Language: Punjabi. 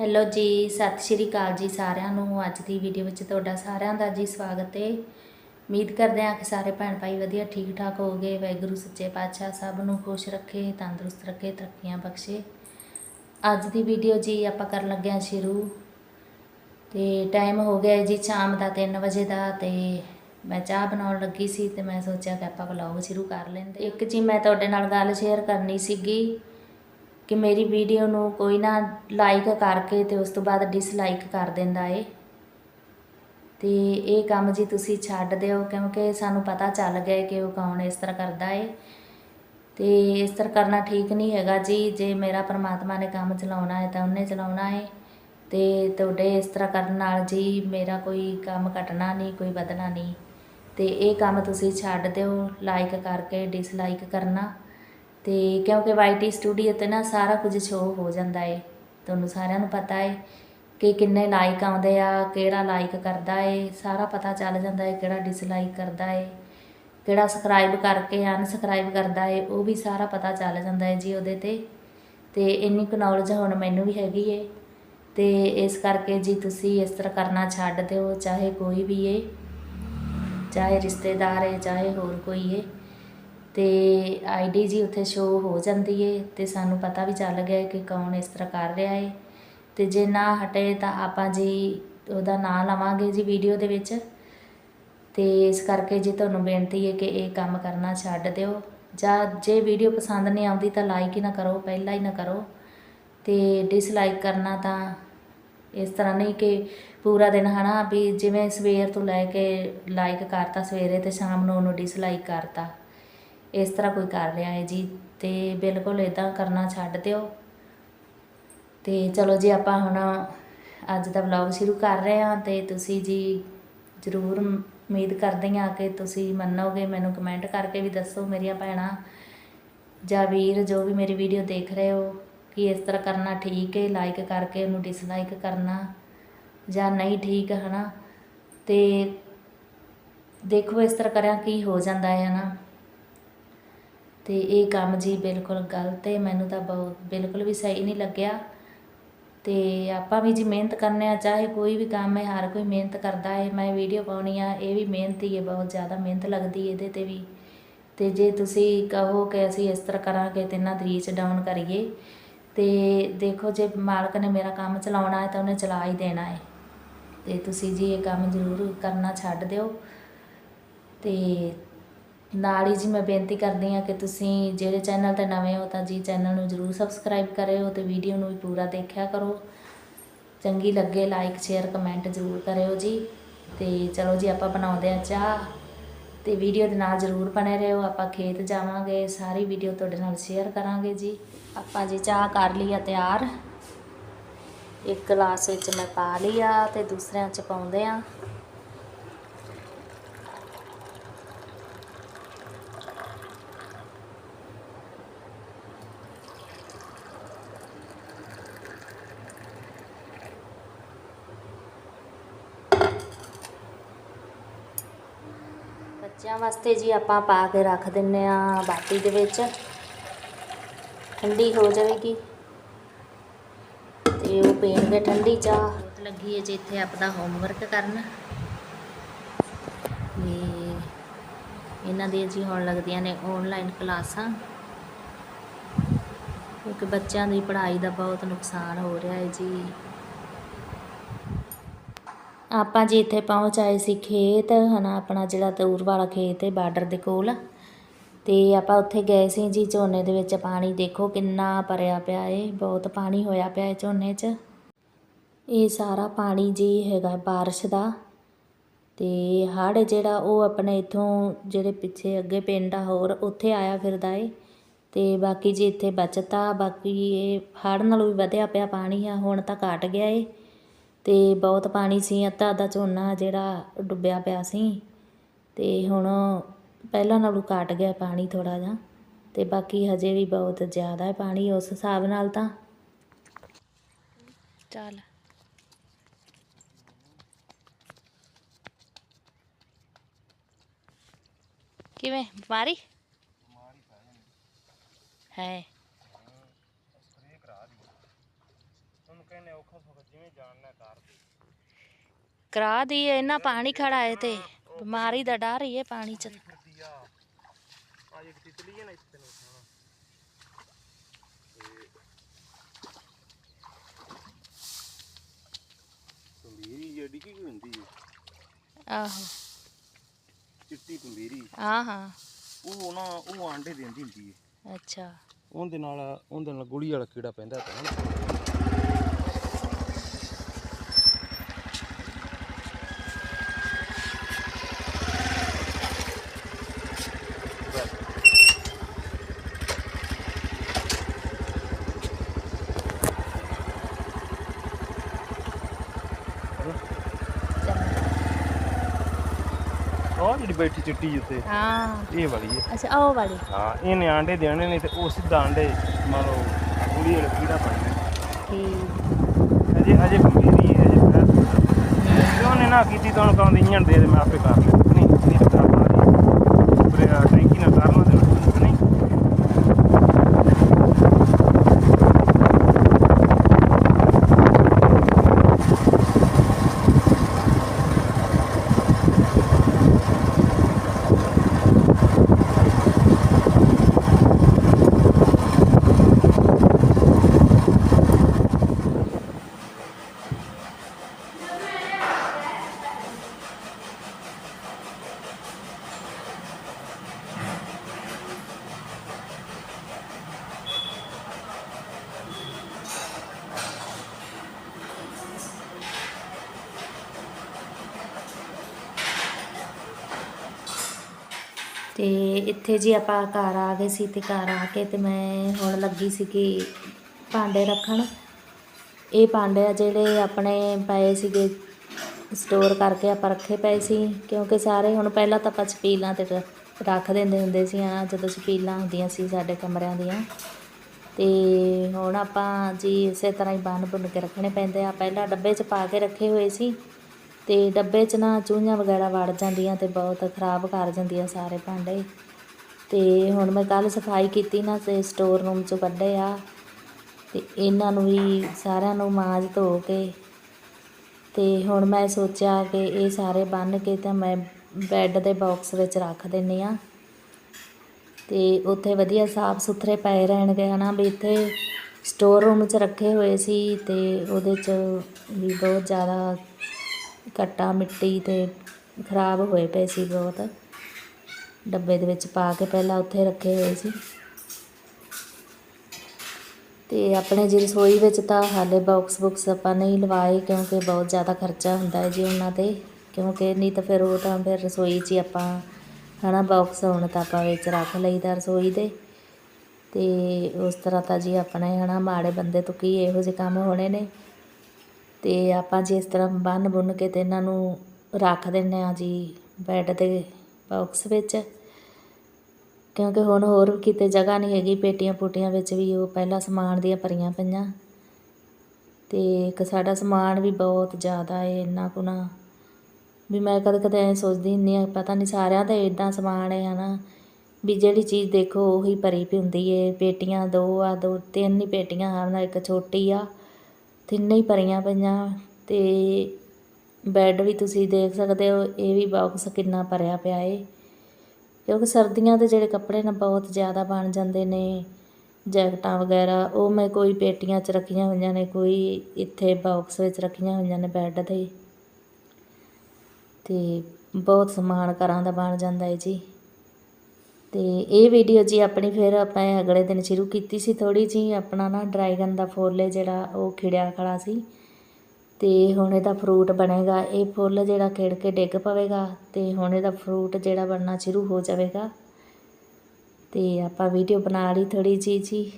ਹੈਲੋ ਜੀ, ਸਤਿ ਸ਼੍ਰੀ ਅਕਾਲ ਜੀ ਸਾਰਿਆਂ ਨੂੰ। ਅੱਜ ਦੀ ਵੀਡੀਓ ਵਿੱਚ ਤੁਹਾਡਾ ਸਾਰਿਆਂ ਦਾ ਜੀ ਸਵਾਗਤ ਹੈ ਉਮੀਦ ਕਰਦੇ ਹਾਂ ਕਿ ਸਾਰੇ ਭੈਣ ਭਾਈ ਵਧੀਆ ਠੀਕ ਠਾਕ ਹੋਗੇ ਵਾਹਿਗੁਰੂ, ਸੱਚੇ ਪਾਤਸ਼ਾਹ ਸਭ ਨੂੰ ਖੁਸ਼ ਰੱਖੇ, ਤੰਦਰੁਸਤ ਰੱਖੇ, ਤਰੱਕੀਆਂ ਬਖਸ਼ੇ। ਅੱਜ ਦੀ ਵੀਡੀਓ ਜੀ ਆਪਾਂ ਕਰਨ ਲੱਗੇ ਹਾਂ ਸ਼ੁਰੂ। ਤੇ ਟਾਈਮ ਹੋ ਗਿਆ ਜੀ ਸ਼ਾਮ ਦਾ 3 ਵਜੇ ਦਾ ਤੇ ਮੈਂ ਚਾਹ ਬਣਾਉਣ ਲੱਗੀ ਸੀ ਤੇ ਮੈਂ ਸੋਚਿਆ ਕਿ ਆਪਾਂ ਵਲੌਗ ਸ਼ੁਰੂ ਕਰ ਲੈਂਦੇ। ਇੱਕ ਜੀ ਮੈਂ ਤੁਹਾਡੇ ਨਾਲ ਗੱਲ ਸ਼ੇਅਰ ਕਰਨੀ ਸੀਗੀ। ਕਿ ਮੇਰੀ ਵੀਡੀਓ ਨੂੰ ਕੋਈ ਨਾ ਲਾਈਕ ਕਰਕੇ ਤੇ ਉਸ ਤੋਂ ਬਾਅਦ ਡਿਸਲਾਈਕ ਕਰ ਦਿੰਦਾ ਏ। ਤੇ ਇਹ ਕੰਮ ਜੀ ਤੁਸੀਂ ਛੱਡ ਦਿਓ, ਕਿਉਂਕਿ ਸਾਨੂੰ ਪਤਾ ਚੱਲ ਗਿਆ ਕਿ ਉਹ ਕੌਣ ਇਸ ਤਰ੍ਹਾਂ ਕਰਦਾ ਏ। ਤੇ ਇਸ ਤਰ੍ਹਾਂ ਕਰਨਾ ਠੀਕ ਨਹੀਂ ਹੈਗਾ ਜੀ। ਜੇ ਮੇਰਾ ਪਰਮਾਤਮਾ ਨੇ ਕੰਮ ਚਲਾਉਣਾ ਹੈ ਤਾਂ ਉਹਨੇ ਚਲਾਉਣਾ ਏ। ਤੇ ਤੁਹਾਡੇ ਇਸ ਤਰ੍ਹਾਂ ਕਰਨ ਨਾਲ ਜੀ ਮੇਰਾ ਕੋਈ ਕੰਮ ਘਟਣਾ ਨਹੀਂ, ਕੋਈ ਵਧਣਾ ਨਹੀਂ। ਤੇ ਇਹ ਕੰਮ ਤੁਸੀਂ ਛੱਡ ਦਿਓ ਲਾਈਕ ਕਰਕੇ ਡਿਸਲਾਈਕ ਕਰਨਾ। ਤੇ ਕਿਉਂਕਿ ਵਾਈਟੀ ਸਟੂਡੀਓ ਤੇ ਨਾ ਸਾਰਾ ਕੁਝ ਸ਼ੋਅ ਹੋ ਜਾਂਦਾ ਏ। ਤੁਹਾਨੂੰ ਸਾਰਿਆਂ ਨੂੰ ਪਤਾ ਏ ਕਿ ਕਿੰਨੇ ਲਾਈਕ ਆਉਂਦੇ ਆ, ਕਿਹੜਾ ਲਾਈਕ ਕਰਦਾ ਏ, ਸਾਰਾ ਪਤਾ ਚੱਲ ਜਾਂਦਾ ਏ ਕਿਹੜਾ ਡਿਸਲਾਈਕ ਕਰਦਾ ਏ, ਕਿਹੜਾ ਸਬਸਕ੍ਰਾਈਬ ਕਰਕੇ ਅਨਸਬਸਕ੍ਰਾਈਬ ਕਰਦਾ ਏ, ਉਹ ਵੀ ਸਾਰਾ ਪਤਾ ਚੱਲ ਜਾਂਦਾ ਏ ਜੀ ਉਹਦੇ ਤੇ। ਤੇ ਇੰਨੀ ਕੁ ਨੌਲੇਜ ਹੁਣ ਮੈਨੂੰ ਵੀ ਹੈਗੀ ਏ। ਤੇ ਇਸ ਕਰਕੇ ਜੀ ਤੁਸੀਂ ਇਸ ਤਰ੍ਹਾਂ ਕਰਨਾ ਛੱਡ ਦਿਓ, ਚਾਹੇ ਕੋਈ ਵੀ ਏ, ਚਾਹੇ ਰਿਸ਼ਤੇਦਾਰ ਏ, ਚਾਹੇ ਹੋਰ ਕੋਈ ਏ। ਅਤੇ ਆਈਡੀ ਜੀ ਉੱਥੇ ਸ਼ੋਅ ਹੋ ਜਾਂਦੀ ਹੈ ਅਤੇ ਸਾਨੂੰ ਪਤਾ ਵੀ ਚੱਲ ਗਿਆ ਕਿ ਕੌਣ ਇਸ ਤਰ੍ਹਾਂ ਕਰ ਰਿਹਾ ਹੈ ਅਤੇ ਜੇ ਨਾ ਹਟੇ ਤਾਂ ਆਪਾਂ ਜੀ ਉਹਦਾ ਨਾਂ ਲਵਾਂਗੇ ਜੀ ਵੀਡੀਓ ਦੇ ਵਿੱਚ। ਅਤੇ ਇਸ ਕਰਕੇ ਜੀ ਤੁਹਾਨੂੰ ਬੇਨਤੀ ਹੈ ਕਿ ਇਹ ਕੰਮ ਕਰਨਾ ਛੱਡ ਦਿਓ। ਜਾਂ ਜੇ ਵੀਡੀਓ ਪਸੰਦ ਨਹੀਂ ਆਉਂਦੀ ਤਾਂ ਲਾਈਕ ਹੀ ਨਾ ਕਰੋ, ਪਹਿਲਾਂ ਹੀ ਨਾ ਕਰੋ। ਤੇ ਡਿਸਲਾਈਕ ਕਰਨਾ ਤਾਂ ਇਸ ਤਰ੍ਹਾਂ ਨਹੀਂ ਕਿ ਪੂਰਾ ਦਿਨ ਹਨਾ ਵੀ ਜਿਵੇਂ ਸਵੇਰ ਤੋਂ ਲੈ ਕੇ ਲਾਈਕ ਕਰਤਾ ਸਵੇਰੇ ਤੇ ਸ਼ਾਮ ਨੂੰ ਉਹਨੂੰ ਡਿਸਲਾਈਕ ਕਰਤਾ। ਇਸ ਤਰ੍ਹਾਂ ਕੋਈ ਕਰ ਰਿਹਾ ਹੈ ਜੀ ਅਤੇ ਬਿਲਕੁਲ ਇੱਦਾਂ ਕਰਨਾ ਛੱਡ ਦਿਓ। ਅਤੇ ਚਲੋ ਜੀ, ਆਪਾਂ ਹੁਣ ਅੱਜ ਦਾ ਵਲੌਗ ਸ਼ੁਰੂ ਕਰ ਰਹੇ ਹਾਂ ਅਤੇ ਤੁਸੀਂ ਜੀ ਜ਼ਰੂਰ ਉਮੀਦ ਕਰਦੀ ਹਾਂ ਕਿ ਤੁਸੀਂ ਮੰਨੋਗੇ, ਮੈਨੂੰ ਕਮੈਂਟ ਕਰਕੇ ਵੀ ਦੱਸੋ ਮੇਰੀਆਂ ਭੈਣਾਂ ਜਾਂ ਵੀਰ ਜੋ ਵੀ ਮੇਰੀ ਵੀਡੀਓ ਦੇਖ ਰਹੇ ਹੋ, ਕਿ ਇਸ ਤਰ੍ਹਾਂ ਕਰਨਾ ਠੀਕ ਹੈ ਲਾਈਕ ਕਰਕੇ ਉਹਨੂੰ ਡਿਸਲਾਈਕ ਕਰਨਾ ਜਾਂ ਨਹੀਂ ਠੀਕ ਹੈ ਨਾ ਤੇ ਦੇਖੋ ਇਸ ਤਰ੍ਹਾਂ ਕਰਿਆ ਕੀ ਹੋ ਜਾਂਦਾ ਹੈ ਨਾ ਅਤੇ ਇਹ ਕੰਮ ਜੀ ਬਿਲਕੁਲ ਗਲਤ ਹੈ, ਮੈਨੂੰ ਤਾਂ ਬਹੁਤ ਬਿਲਕੁਲ ਵੀ ਸਹੀ ਨਹੀਂ ਲੱਗਿਆ। ਅਤੇ ਆਪਾਂ ਵੀ ਜੀ ਮਿਹਨਤ ਕਰਨੇ ਆ, ਚਾਹੇ ਕੋਈ ਵੀ ਕੰਮ ਹੈ, ਹਰ ਕੋਈ ਮਿਹਨਤ ਕਰਦਾ ਹੈ। ਮੈਂ ਵੀਡੀਓ ਪਾਉਣੀ ਆ, ਇਹ ਵੀ ਮਿਹਨਤ ਹੀ ਹੈ, ਬਹੁਤ ਜ਼ਿਆਦਾ ਮਿਹਨਤ ਲੱਗਦੀ ਇਹਦੇ ਤੇ ਵੀ। ਅਤੇ ਜੇ ਤੁਸੀਂ ਕਹੋ ਕਿ ਅਸੀਂ ਇਸ ਤਰ੍ਹਾਂ ਕਰਾਂਗੇ ਤੇ ਇਹਨਾਂ ਦੀ ਰੀਚ ਡਾਊਨ ਕਰੀਏ। ਤੇ ਦੇਖੋ, ਜੇ ਮਾਲਕ ਨੇ ਮੇਰਾ ਕੰਮ ਚਲਾਉਣਾ ਹੈ, ਤਾਂ ਉਹਨੇ ਚਲਾ ਹੀ ਦੇਣਾ ਹੈ। ਤੇ ਤੁਸੀਂ ਜੀ ਇਹ ਕੰਮ ਜ਼ਰੂਰ ਕਰਨਾ ਛੱਡ ਦਿਓ। ਤੇ ਨਾਲ ਹੀ ਜੀ ਮੈਂ ਬੇਨਤੀ ਕਰਦੀ ਹਾਂ ਕਿ ਤੁਸੀਂ ਜਿਹੜੇ ਚੈਨਲ ਤੇ ਨਵੇਂ ਹੋ ਤਾਂ ਜੀ ਚੈਨਲ ਨੂੰ ਜਰੂਰ ਸਬਸਕ੍ਰਾਈਬ ਕਰਿਓ ਤੇ ਵੀਡੀਓ ਨੂੰ ਵੀ ਪੂਰਾ ਦੇਖਿਆ ਕਰੋ। ਚੰਗੀ ਲੱਗੇ ਲਾਈਕ ਸ਼ੇਅਰ ਕਮੈਂਟ ਜਰੂਰ ਕਰਿਓ ਜੀ। ਤੇ ਚਲੋ ਜੀ ਆਪਾਂ ਬਣਾਉਂਦੇ ਆ ਚਾਹ। ਤੇ ਵੀਡੀਓ ਦੇ ਨਾਲ ਜਰੂਰ ਬਣੇ ਰਹੋ। ਆਪਾਂ ਖੇਤ ਜਾਵਾਂਗੇ, ਸਾਰੀ ਵੀਡੀਓ ਤੁਹਾਡੇ ਨਾਲ ਸ਼ੇਅਰ ਕਰਾਂਗੇ ਜੀ। ਆਪਾਂ ਜੀ ਚਾਹ ਕਰ ਲਈ ਆ ਤਿਆਰ। ਇੱਕ ਗਲਾਸ ਵਿੱਚ ਮੈਂ ਪਾ ਲਈ ਆ ਤੇ ਦੂਸਰਿਆਂ ਚ ਪਾਉਂਦੇ ਆ ਬੱਚਿਆਂ ਵਾਸਤੇ ਜੀ ਆਪਾਂ ਪਾ ਕੇ ਰੱਖ ਦਿੰਨੇ ਆ ਬਾਟੀ ਦੇ ਵਿੱਚ। ਠੰਡੀ ਹੋ ਜਾਵੇਗੀ। ਤੇ ਉਹ ਪੀਣਗੇ ਠੰਡੀ ਚਾਹ ਲੱਗੀ ਹੈ ਜੀ ਇੱਥੇ ਆਪਦਾ ਹੋਮਵਰਕ ਕਰਨ। ਤੇ ਇਹਨਾਂ ਦੀਆਂ ਜੀ ਹੁਣ ਲੱਗਦੀਆਂ ਨੇ ਆਨਲਾਈਨ ਕਲਾਸਾਂ। ਕਿਉਂਕਿ ਬੱਚਿਆਂ ਦੀ ਪੜ੍ਹਾਈ ਦਾ ਬਹੁਤ ਨੁਕਸਾਨ ਹੋ ਰਿਹਾ ਹੈ ਜੀ। ਆਪਾਂ ਜੀ ਇੱਥੇ ਪਹੁੰਚ ਆਏ ਸੀ ਖੇਤ, ਹਨਾ, ਆਪਣਾ ਜਿਹੜਾ ਦੂਰ ਵਾਲਾ ਖੇਤ ਹੈ, ਬਾਰਡਰ ਦੇ ਕੋਲ। ਤੇ ਆਪਾਂ ਉੱਥੇ ਗਏ ਸੀ ਜੀ, ਝੋਨੇ ਦੇ ਵਿੱਚ ਪਾਣੀ ਦੇਖੋ ਕਿੰਨਾ ਭਰਿਆ ਪਿਆ ਏ, ਬਹੁਤ ਪਾਣੀ ਹੋਇਆ ਪਿਆ ਏ ਝੋਨੇ 'ਚ। ਇਹ ਸਾਰਾ ਪਾਣੀ ਜੀ ਹੈਗਾ ਬਾਰਿਸ਼ ਦਾ। ਤੇ ਹੜ੍ਹ ਜਿਹੜਾ ਉਹ ਆਪਣੇ ਇਥੋਂ ਜਿਹੜੇ ਪਿੱਛੇ ਅੱਗੇ ਪਿੰਡ ਆ, ਹੋਰ ਉੱਥੇ ਆਇਆ ਫਿਰਦਾ ਏ। ਤੇ ਬਾਕੀ ਜੀ ਇੱਥੇ ਬਚਤਾ, ਬਾਕੀ ਇਹ ਹੜ੍ਹ ਨਾਲੋਂ ਵੀ ਵਧਿਆ ਪਿਆ ਪਾਣੀ ਆ, ਹੁਣ ਤਾਂ ਘਟ ਗਿਆ ਏ। ਤੇ ਬਹੁਤ ਪਾਣੀ ਸੀ ਅੱਧਾ ਅੱਧਾ ਝੋਨਾ ਜਿਹੜਾ ਡੁੱਬਿਆ ਪਿਆ ਸੀ। ਤੇ ਹੁਣ ਪਹਿਲਾਂ ਨਾਲੋਂ ਘਟ ਗਿਆ ਪਾਣੀ ਥੋੜਾ ਜਿਹਾ ਤੇ ਬਾਕੀ ਹਜੇ ਵੀ ਬਹੁਤ ਜ਼ਿਆਦਾ ਹੈ ਪਾਣੀ ਉਸ ਹਿਸਾਬ ਨਾਲ ਤਾਂ। ਚੱਲ। ਕਿਵੇਂ ਬਿਮਾਰੀ? ਹੈ। ਕਹਿੰਦੇ ਔਖਾ ਸੌਖਾ ਜਿਵੇਂ ਜਾਣਨਾ ਕਰ ਦੇ ਇੰਨਾ ਪਾਣੀ ਖੜਾ ਹੈ ਤੇ। ਬਿਮਾਰੀ ਦਾ ਡਰ ਹੀ ਹੈ ਪਾਣੀ ਚ। ਆ ਆ ਇੱਕ ਤਿਤਲੀ ਹੈ ਨਾ ਇਸ ਤੈਨੂੰ ਉਠਾਣਾ ਪੰਬੀਰੀ ਜਿਹੜੀ ਕੀ ਹੁੰਦੀ ਹੈ? ਆਹੋ। ਚਿੱਟੀ ਪੰਬੀਰੀ ਹਾਂ ਹਾਂ। ਉਹ ਨਾ ਉਹ ਆਂਡੇ ਦਿੰਦੀ ਹੁੰਦੀ ਹੈ। ਅੱਛਾ। ਉਹਦੇ ਨਾਲ ਉਹਦੇ ਨਾਲ ਗੁੜੀ ਵਾਲਾ ਕੀੜਾ ਪੈਂਦਾ ਤਾਂ। ਬੈਠੀ ਚਿੱਟੀ ਉੱਤੇ। ਹਾਂ। ਇਹ ਵਾਲੀ ਹੈ। ਅੱਛਾ ਉਹ ਵਾਲੀ। ਹਾਂ ਇਹਨੇ ਆਂਡੇ ਦੇਣੇ ਨੇ ਤੇ ਉਹ ਸਿੱਧਾ ਆਂਡੇ ਮੰਨ ਲਓ ਗੁੜੀ ਵਾਲਾ ਕੀੜਾ ਪਾਣਾ ਠੀਕ। ਅਜੇ ਅਜੇ ਗੰਭੀਰੀ ਹੈ ਅਜੇ ਜੇ ਉਹਨੇ ਨਾ ਕੀਤੀ ਤਾਂ ਉਹਨੂੰ ਕਹਿੰਦੇ ਇੰਜਣ ਦੇ ਦੇ ਮੈਂ ਆਪੇ ਕਰ ਨਹੀਂ ਨਹੀਂ ਤਾਂ ਆਪਣਾ ਦੀ ਉੱਪਰੇ ਆ ਟੈਂਕੀ ਨਾਲ ਕਰਨਾ ਤੇ ਉਹਨੂੰ ਨਹੀਂ ਤੇ ਇੱਥੇ ਜੀ ਆਪਾਂ ਘਰ ਆ ਗਏ ਸੀ ਤੇ ਘਰ ਆ ਕੇ ਤੇ ਮੈਂ ਹੁਣ ਲੱਗੀ ਸੀ ਕਿ ਭਾਂਡੇ ਰੱਖਣ। ਇਹ ਭਾਂਡੇ ਆ ਜਿਹੜੇ ਆਪਣੇ ਪਏ ਸੀਗੇ ਸਟੋਰ ਕਰਕੇ ਆਪਾਂ ਰੱਖੇ ਪਏ ਸੀ, ਕਿਉਂਕਿ ਸਾਰੇ ਹੁਣ ਪਹਿਲਾਂ ਤਾਂ ਆਪਾਂ ਛਪੀਲਾਂ ਤੇ ਰ- ਰੱਖ ਦਿੰਦੇ ਹੁੰਦੇ ਸੀ ਆ ਜਦੋਂ ਛਪੀਲਾਂ ਹੁੰਦੀਆਂ ਸੀ ਸਾਡੇ ਕਮਰਿਆਂ ਦੀਆਂ। ਤੇ ਹੁਣ ਆਪਾਂ ਜੀ ਇਸੇ ਤਰ੍ਹਾਂ ਹੀ ਬੰਨ ਬੁੰਨ ਕੇ ਰੱਖਣੇ ਪੈਂਦੇ ਆ। ਪਹਿਲਾਂ ਡੱਬੇ 'ਚ ਪਾ ਕੇ ਰੱਖੇ ਹੋਏ ਸੀ। ਤੇ ਡੱਬੇ 'ਚ ਨਾ ਚੂਹੀਆਂ ਵਗੈਰਾ ਵੜ ਜਾਂਦੀਆਂ ਤੇ ਬਹੁਤ ਖਰਾਬ ਕਰ ਜਾਂਦੀਆਂ ਸਾਰੇ ਭਾਂਡੇ। ਤੇ ਹੁਣ ਮੈਂ ਕੱਲ ਸਫ਼ਾਈ ਕੀਤੀ ਨਾ ਤੇ ਸਟੋਰ ਰੂਮ 'ਚੋਂ ਕੱਢੇ ਆ। ਤੇ ਇਹਨਾਂ ਨੂੰ ਵੀ ਸਾਰਿਆਂ ਨੂੰ ਮਾਂਜ ਧੋ ਕੇ ਤੇ ਹੁਣ ਮੈਂ ਸੋਚਿਆ ਕਿ ਇਹ ਸਾਰੇ ਬੰਨ ਕੇ ਤਾਂ ਮੈਂ ਬੈੱਡ ਦੇ ਬਾਕਸ ਵਿੱਚ ਰੱਖ ਦਿੰਨੀ ਆ ਤੇ ਉੱਥੇ ਵਧੀਆ ਸਾਫ਼ ਸੁਥਰੇ ਪਏ ਰਹਿਣਗੇ ਹਨਾ ਵੀ ਇੱਥੇ ਸਟੋਰ ਰੂਮ 'ਚ ਰੱਖੇ ਹੋਏ ਸੀ ਤੇ ਉਹਦੇ 'ਚ ਵੀ ਬਹੁਤ ਜ਼ਿਆਦਾ ਕੱਟਾ ਮਿੱਟੀ ਅਤੇ ਖਰਾਬ ਹੋਏ ਪਏ ਸੀ ਬਹੁਤ। ਡੱਬੇ ਦੇ ਵਿੱਚ ਪਾ ਕੇ ਪਹਿਲਾਂ ਉੱਥੇ ਰੱਖੇ ਹੋਏ ਸੀ। ਤੇ ਆਪਣੇ ਜੀ ਰਸੋਈ ਵਿੱਚ ਤਾਂ ਹਾਲੇ ਬਾਕਸ ਬੁਕਸ ਆਪਾਂ ਨਹੀਂ ਲਵਾਏ ਕਿਉਂਕਿ ਬਹੁਤ ਜ਼ਿਆਦਾ ਖਰਚਾ ਹੁੰਦਾ ਹੈ ਜੀ ਉਹਨਾਂ ਤੇ। ਕਿਉਂਕਿ ਨਹੀਂ ਤਾਂ ਫਿਰ ਉਹ ਤਾਂ ਫਿਰ ਰਸੋਈ 'ਚ ਹੀ ਆਪਾਂ ਹਨਾ ਬਾਕਸ ਹੁਣ ਤਾਂ ਆਪਾਂ ਵਿੱਚ ਰੱਖ ਲਈਦਾ ਰਸੋਈ ਦੇ। ਤੇ ਉਸ ਤਰ੍ਹਾਂ ਤਾਂ ਜੀ ਆਪਣੇ ਹਨਾ ਮਾੜੇ ਬੰਦੇ ਤੋਂ ਕੀ ਇਹੋ ਜਿਹੇ ਕੰਮ ਹੋਣੇ ਨੇ। ਅਤੇ ਆਪਾਂ ਜਿਸ ਤਰ੍ਹਾਂ ਬੰਨ੍ਹ ਬੁੰਨ ਕੇ ਤੇ ਇਹਨਾਂ ਨੂੰ ਰੱਖ ਦਿੰਦੇ ਹਾਂ ਜੀ ਬੈੱਡ ਦੇ ਬੋਕਸ ਵਿੱਚ, ਕਿਉਂਕਿ ਹੁਣ ਹੋਰ ਕਿਤੇ ਜਗ੍ਹਾ ਨਹੀਂ ਹੈਗੀ, ਪੇਟੀਆਂ ਪੂਟੀਆਂ ਵਿੱਚ ਵੀ ਉਹ ਪਹਿਲਾਂ ਸਮਾਨ ਦੀਆਂ ਭਰੀਆਂ ਪਈਆਂ। ਅਤੇ ਇੱਕ ਸਾਡਾ ਸਮਾਨ ਵੀ ਬਹੁਤ ਜ਼ਿਆਦਾ ਹੈ ਇੰਨਾ ਕੁ ਨਾ। ਵੀ ਮੈਂ ਕਦੇ ਕਦੇ ਐਂ ਸੋਚਦੀ ਹੁੰਦੀ ਹਾਂ, ਪਤਾ ਨਹੀਂ ਸਾਰਿਆਂ ਦਾ ਇਦਾਂ ਸਮਾਨ ਹੈ ਹਨਾ। ਵੀ ਜਿਹੜੀ ਚੀਜ਼ ਦੇਖੋ, ਉਹੀ ਭਰੀ ਪਈ ਹੁੰਦੀ ਏ। ਪੇਟੀਆਂ ਦੋ ਆ, ਦੋ, ਤਿੰਨ ਹੀ ਪੇਟੀਆਂ ਹਨ ਇੱਕ ਛੋਟੀ ਆ। ਤਿੰਨੇ ਹੀ ਭਰੀਆਂ ਪਈਆਂ ਅਤੇ ਬੈੱਡ ਵੀ ਤੁਸੀਂ ਦੇਖ ਸਕਦੇ ਹੋ, ਇਹ ਵੀ ਬਾਕਸ ਕਿੰਨਾ ਭਰਿਆ ਪਿਆ ਏ। ਕਿਉਂਕਿ ਸਰਦੀਆਂ ਦੇ ਜਿਹੜੇ ਕੱਪੜੇ ਨਾ ਬਹੁਤ ਜ਼ਿਆਦਾ ਬਣ ਜਾਂਦੇ ਨੇ, ਜੈਕਟਾਂ ਵਗੈਰਾ, ਉਹ ਮੈਂ ਕੋਈ ਪੇਟੀਆਂ 'ਚ ਰੱਖੀਆਂ ਹੋਈਆਂ ਨੇ, ਕੋਈ ਇੱਥੇ ਬਾਕਸ ਵਿੱਚ ਰੱਖੀਆਂ ਹੋਈਆਂ ਨੇ ਬੈੱਡ ਦੇ ਤੇ ਬਹੁਤ ਸਮਾਨ ਘਰਾਂ ਦਾ ਬਣ ਜਾਂਦਾ ਹੈ ਜੀ। ਤੇ ਇਹ ਵੀਡੀਓ ਜੀ ਆਪਣੀ ਫਿਰ ਆਪਾਂ ਅਗਲੇ ਦਿਨ ਸ਼ੁਰੂ ਕੀਤੀ ਸੀ ਥੋੜੀ ਜੀ ਆਪਣਾ ਨਾ ਡਰੈਗਨ ਦਾ ਫੁੱਲ ਜਿਹੜਾ ਉਹ ਖਿੜਿਆ ਖੜਾ ਸੀ ਤੇ ਹੁਣ ਇਹਦਾ ਫਰੂਟ ਬਣੇਗਾ, ਇਹ ਫੁੱਲ ਜਿਹੜਾ ਖਿੜ ਕੇ ਡਿੱਗ ਪਵੇਗਾ ਤੇ ਹੁਣ ਇਹਦਾ ਫਰੂਟ ਜਿਹੜਾ ਬਣਨਾ ਸ਼ੁਰੂ ਹੋ ਜਾਵੇਗਾ ਤੇ ਆਪਾਂ ਵੀਡੀਓ ਬਣਾ ਲਈ ਥੋੜੀ ਜੀ ਜੀ।